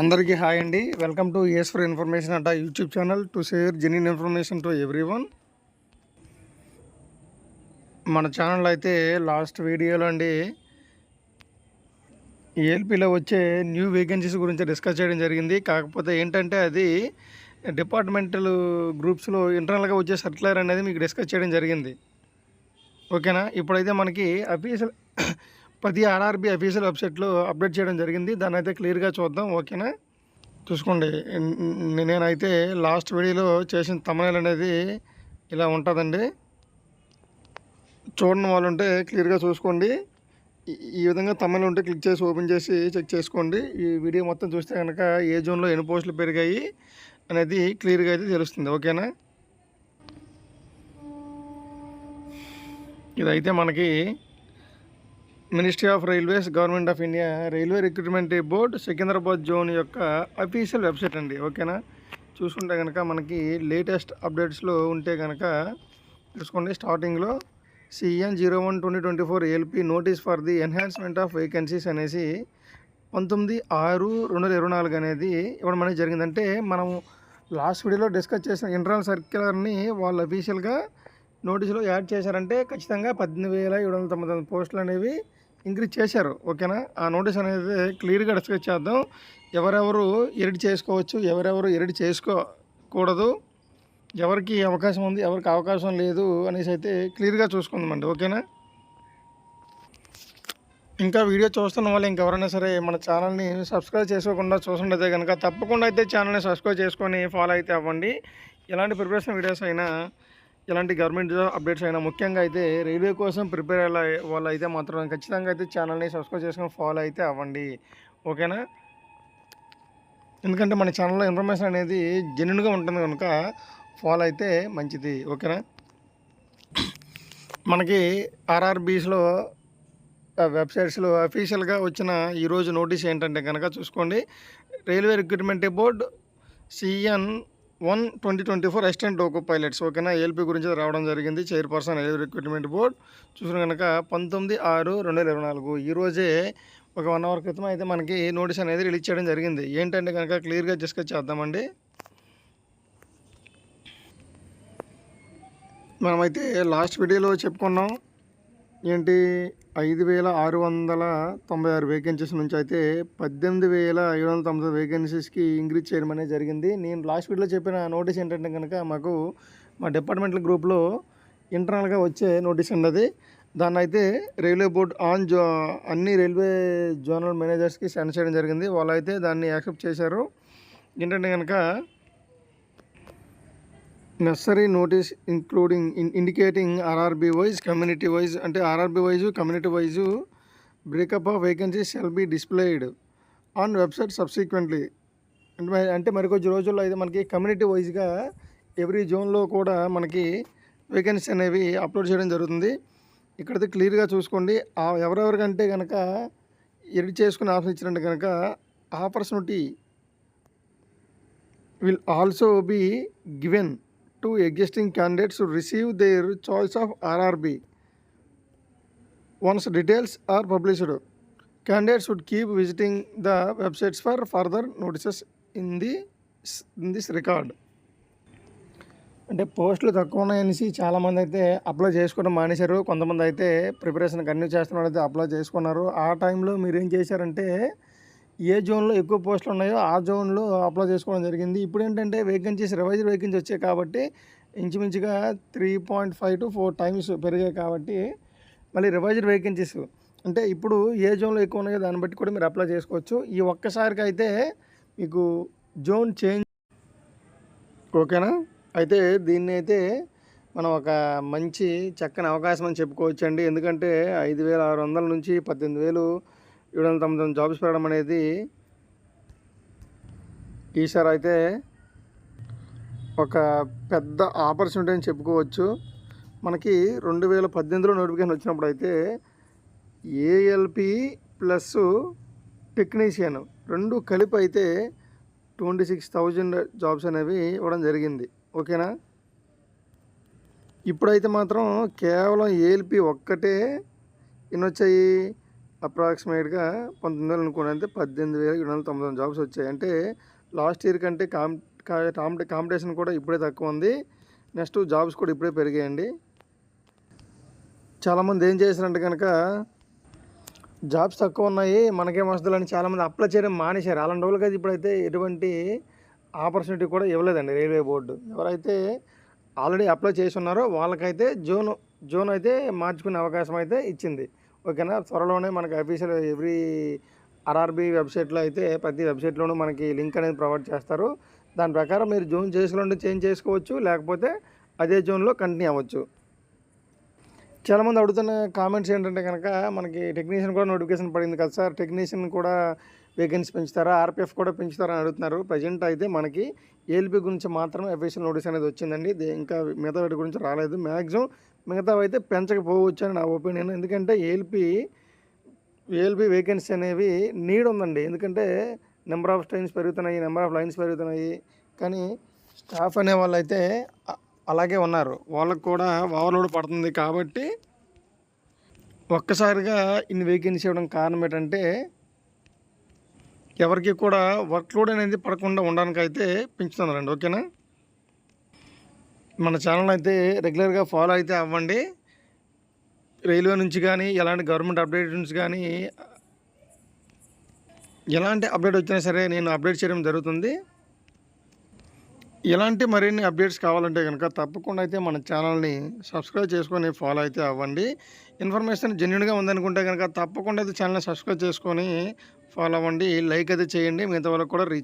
అందరికీ హాయ్ అండి. Welcome to S for information at YouTube channel to share genuine information to everyone మన ఛానల్ అయితే లాస్ట్ వీడియోలో అండి ఏఎల్పిలో వచ్చే న్యూ వేకెన్సీస్ గురించి డిస్కస్ చేయడం జరిగింది. కాకపోతే ఏంటంటే అది డిపార్ట్మెంటల్ గ్రూప్స్లో ఇంటర్నల్గా వచ్చే సర్క్యులర్ అనేది మీకు డిస్కస్ చేయడం జరిగింది. ఓకేనా? ఇప్పుడైతే మనకి అఫీషియల్ పది ఆర్ఆర్బి అఫీషియల్ వెబ్సైట్లో అప్డేట్ చేయడం జరిగింది. దాన్ని అయితే క్లియర్గా చూద్దాం ఓకేనా? చూసుకోండి. నేనైతే లాస్ట్ వీడియోలో చేసిన తమనేలు అనేది ఇలా ఉంటుందండి. చూడని వాళ్ళు ఉంటే క్లియర్గా చూసుకోండి. ఈ- ఈ విధంగా తమిళ ఉంటే క్లిక్ చేసి ఓపెన్ చేసి చెక్ చేసుకోండి. ఈ వీడియో మొత్తం చూస్తే కనుక ఏ జోన్లో ఎన్ని పోస్టులు పెరిగాయి అనేది క్లియర్గా అయితే తెలుస్తుంది. ఓకేనా? ఇదైతే మనకి ministry of railways government of India railway recruitment board Secunderabad zone యొక్క అఫీషియల్ వెబ్సైట్ అండి ఓకేనా? చూసుకుంటే కనుక మనకి లేటెస్ట్ అప్డేట్స్లో ఉంటే కనుక చూసుకోండి స్టార్టింగ్లో CN zero one twenty twenty four LP notice for the enhancement of vacancies అనేసి పంతొమ్మిది ఆరు రెండు వేల ఇరవై నాలుగు అనేది ఇవ్వడం అనేది జరిగిందంటే మనం లాస్ట్ వీడియోలో డిస్కస్ చేసిన ఇంటర్నల్ సర్క్యులర్ని వాళ్ళు అఫీషియల్గా నోటీసులో యాడ్ చేశారంటే ఖచ్చితంగా పద్దెనిమిది వేల ఏడు వందల తొంభై తొమ్మిది పోస్టులు అనేవి ఇంక్రీజ్ చేశారు ఓకేనా? ఆ నోటీస్ అనేది క్లియర్గా డిస్కస్ చేద్దాం. ఎవరెవరు ఎడిట్ చేసుకోవచ్చు ఎవరెవరు ఎడిట్ చేసుకోకూడదు ఎవరికి అవకాశం ఉంది ఎవరికి అవకాశం లేదు అనేసి అయితే క్లియర్గా చూసుకుందామండి ఓకేనా? ఇంకా వీడియో చూస్తున్న వాళ్ళు ఇంకెవరైనా సరే మన ఛానల్ని సబ్స్క్రైబ్ చేసుకోకుండా చూస్తుంటే కనుక తప్పకుండా అయితే ఛానల్ని సబ్స్క్రైబ్ చేసుకొని ఫాలో అయితే అవ్వండి. ఎలాంటి ప్రిపరేషన్ వీడియోస్ అయినా ఇలాంటి గవర్నమెంట్ జాబ్ అప్డేట్స్ అయినా ముఖ్యంగా అయితే రైల్వే కోసం ప్రిపేర్ అయ్యే వాళ్ళు అయితే మాత్రం ఖచ్చితంగా అయితే ఛానల్ని సబ్స్క్రైబ్ చేసుకొని ఫాలో అయితే అవ్వండి. ఓకేనా? ఎందుకంటే మన ఛానల్లో ఇన్ఫర్మేషన్ అనేది జెన్యున్గా ఉంటుంది కనుక ఫాలో అయితే మంచిది. ఓకేనా? మనకి ఆర్ఆర్బీస్లో వెబ్సైట్స్లో అఫీషియల్గా వచ్చిన ఈరోజు నోటీస్ ఏంటంటే కనుక చూసుకోండి. Railway recruitment board CN one twenty twenty four assistant loco pilots ఓకేనా? ఏఎల్పి గురించి రావడం జరిగింది. Chairperson railway recruitment board. చూసిన కనుక పంతొమ్మిది ఆరు రెండు వేల ఇరవై నాలుగు ఈరోజే ఒక వన్ అవర్ క్రితం అయితే మనకి నోటీస్ అనేది రిలీజ్ చేయడం జరిగింది. ఏంటంటే కనుక క్లియర్గా డిస్కస్ చేద్దామండి. మనమైతే లాస్ట్ వీడియోలో చెప్పుకున్నాం. ఏంటి? ఐదు వేల ఆరు వందల తొంభై ఆరు వేకెన్సీస్ నుంచి అయితే పద్దెనిమిది వేల ఏడు వందల తొంభై వేకెన్సీస్కి ఇంక్రీజ్ చేయడం అనేది జరిగింది. నేను లాస్ట్ వీడియోలో చెప్పిన నోటీస్ ఏంటంటే కనుక మాకు మా డిపార్ట్మెంటల్ గ్రూప్లో ఇంటర్నల్గా వచ్చే నోటీస్ ఉన్నది. దాన్ని అయితే రైల్వే బోర్డ్ ఆన్ జో అన్ని రైల్వే జోనల్ మేనేజర్స్కి సెండ్ చేయడం జరిగింది. వాళ్ళైతే దాన్ని యాక్సెప్ట్ చేశారు. ఏంటంటే కనుక necessary notice including indicating RRB wise community wise అంటే RRB wise community wise breakup of vacancies shall be displayed on website subsequently అంటే మరి- అంటే మరికొద్ది రోజుల్లో అయితే మనకి కమ్యూనిటీ వైజ్గా ఎవ్రీ జోన్లో కూడా మనకి వేకెన్సీ అనేవి అప్లోడ్ చేయడం జరుగుతుంది. ఇక్కడైతే క్లియర్గా చూసుకోండి. ఆ ఎవరెవరికంటే కనుక ఎడిట్ చేసుకుని ఆప్షన్ ఇచ్చినట్టు కనుక opportunity will also be given to existing candidates to receive their choice of RRB. Once details are published, candidates should keep visiting the websites for further notices in the in this record. అంటే పోస్టులు తక్కువ ఉన్నాయనేసి చాలామంది అయితే apply చేసుకోవడం మానేశారు కొంతమంది అయితే preparation continue చేస్తున్న వాళ్ళు అయితే అప్లై చేసుకున్నారు ఆ టైంలో మీరు ఏం చేశారంటే ఏ జోన్లో ఎక్కువ పోస్టులు ఉన్నాయో ఆ జోన్లో అప్లై చేసుకోవడం జరిగింది. ఇప్పుడు ఏంటంటే వేకెన్సీస్ రివైజ్ వేకెన్సీ వచ్చాయి కాబట్టి ఇంచుమించుగా three point five to four times పెరిగాయి కాబట్టి మళ్ళీ రివైజ్డ్ వేకెన్సీస్. అంటే ఇప్పుడు ఏ జోన్లో ఎక్కువ ఉన్నాయో దాన్ని బట్టి కూడా మీరు అప్లై చేసుకోవచ్చు. ఈ ఒక్కసారికి అయితే మీకు జోన్ చేంజ్ ఓకేనా? అయితే దీన్ని అయితే మనం ఒక మంచి చక్కని అవకాశం అని చెప్పుకోవచ్చండి. ఎందుకంటే ఐదు వేల ఆరు వందల నుంచి పద్దెనిమిది వేలు ఏడు వందల తొమ్మిది జాబ్స్ పెరగడం అనేది ఈసారి అయితే ఒక పెద్ద ఆపర్చునిటీ అని చెప్పుకోవచ్చు. మనకి రెండు వేల పద్దెనిమిదిలో నోటిఫికేషన్ వచ్చినప్పుడు అయితే ఏఎల్పి ప్లస్ టెక్నీషియన్ రెండు కలిపి అయితే ట్వంటీ సిక్స్ థౌజండ్ జాబ్స్ అనేవి ఇవ్వడం జరిగింది. ఓకేనా? ఇప్పుడైతే మాత్రం కేవలం ఏఎల్పి ఒక్కటే ఎన్నొచ్చాయి? అప్రాక్సిమేట్గా పంతొమ్మిది వేలు అనుకోండి అంటే పద్దెనిమిది వేల ఏడు వందల తొంభై తొమ్మిది జాబ్స్ వచ్చాయి. అంటే లాస్ట్ ఇయర్ కంటే కాం కాంపిటీషన్ కూడా ఇప్పుడే తక్కువ ఉంది. నెక్స్ట్ జాబ్స్ కూడా ఇప్పుడే పెరిగాయండి. చాలామంది ఏం చేశారంటే కనుక జాబ్స్ తక్కువ ఉన్నాయి మనకేం వస్తుందని చాలామంది అప్లై చేయడం మానేశారు. అలాంటి రోజులు కదా ఇప్పుడైతే ఎటువంటి ఆపర్చునిటీ కూడా ఇవ్వలేదండి రైల్వే బోర్డు. ఎవరైతే ఆల్రెడీ అప్లై చేసి ఉన్నారో వాళ్ళకైతే జోన్ జోన్ అయితే మార్చుకునే అవకాశం అయితే ఇచ్చింది. ఓకేనా? త్వరలోనే మనకి అఫీషియల్ ఎవ్రీ ఆర్ఆర్బీ వెబ్సైట్లో అయితే ప్రతి వెబ్సైట్లోనూ మనకి లింక్ అనేది ప్రొవైడ్ చేస్తారు. దాని ప్రకారం మీరు జోన్ చేసుకుంటే చేంజ్ చేసుకోవచ్చు లేకపోతే అదే జోన్లో కంటిన్యూ అవ్వచ్చు. చాలామంది అడుగుతున్న కామెంట్స్ ఏంటంటే కనుక మనకి టెక్నీషియన్ కూడా నోటిఫికేషన్ పడింది కదా సార్ టెక్నీషియన్ కూడా వేకెన్సీ పెంచుతారా ఆర్పిఎఫ్ కూడా పెంచుతారా అని అడుగుతున్నారు. ప్రజెంట్ అయితే మనకి ఏఎల్పి గురించి మాత్రమే అఫీషియల్ నోటీస్ అనేది వచ్చిందండి. ఇంకా మిగతా వాటి గురించి రాలేదు. మ్యాక్సిమం మిగతావి అయితే పెంచకపోవచ్చు అని నా ఒపీనియన్. ఎందుకంటే ఏఎల్పి ఏఎల్పి వేకెన్సీ అనేవి నీడ్ ఉందండి. ఎందుకంటే నెంబర్ ఆఫ్ ట్రైన్స్ పెరుగుతున్నాయి నెంబర్ ఆఫ్ లైన్స్ పెరుగుతున్నాయి. కానీ స్టాఫ్ అనే వాళ్ళు అయితే అలాగే ఉన్నారు. వాళ్ళకు కూడా ఓవర్లోడ్ పడుతుంది కాబట్టి ఒక్కసారిగా ఇన్ని వేకెన్సీ ఇవ్వడం కారణం ఏంటంటే ఎవరికి కూడా వర్క్ లోడ్ అనేది పడకుండా ఉండడానికి అయితే పెంచుతున్నారండి. ఓకేనా? మన ఛానల్ అయితే రెగ్యులర్గా ఫాలో అయితే అవ్వండి. రైల్వే నుంచి కానీ ఎలాంటి గవర్నమెంట్ అప్డేట్ నుంచి కానీ ఎలాంటి అప్డేట్ వచ్చినా సరే నేను అప్డేట్ చేయడం జరుగుతుంది. ఇలాంటి మరిన్ని అప్డేట్స్ కావాలంటే కనుక తప్పకుండా అయితే మన ఛానల్ని సబ్స్క్రైబ్ చేసుకొని ఫాలో అయితే అవ్వండి. ఇన్ఫర్మేషన్ జెన్యున్గా ఉందనుకుంటే కనుక తప్పకుండా అయితే ఛానల్ని సబ్స్క్రైబ్ చేసుకొని ఫాలో అవ్వండి. లైక్ అయితే చేయండి. మిగతా వాళ్ళకి కూడా రీచ్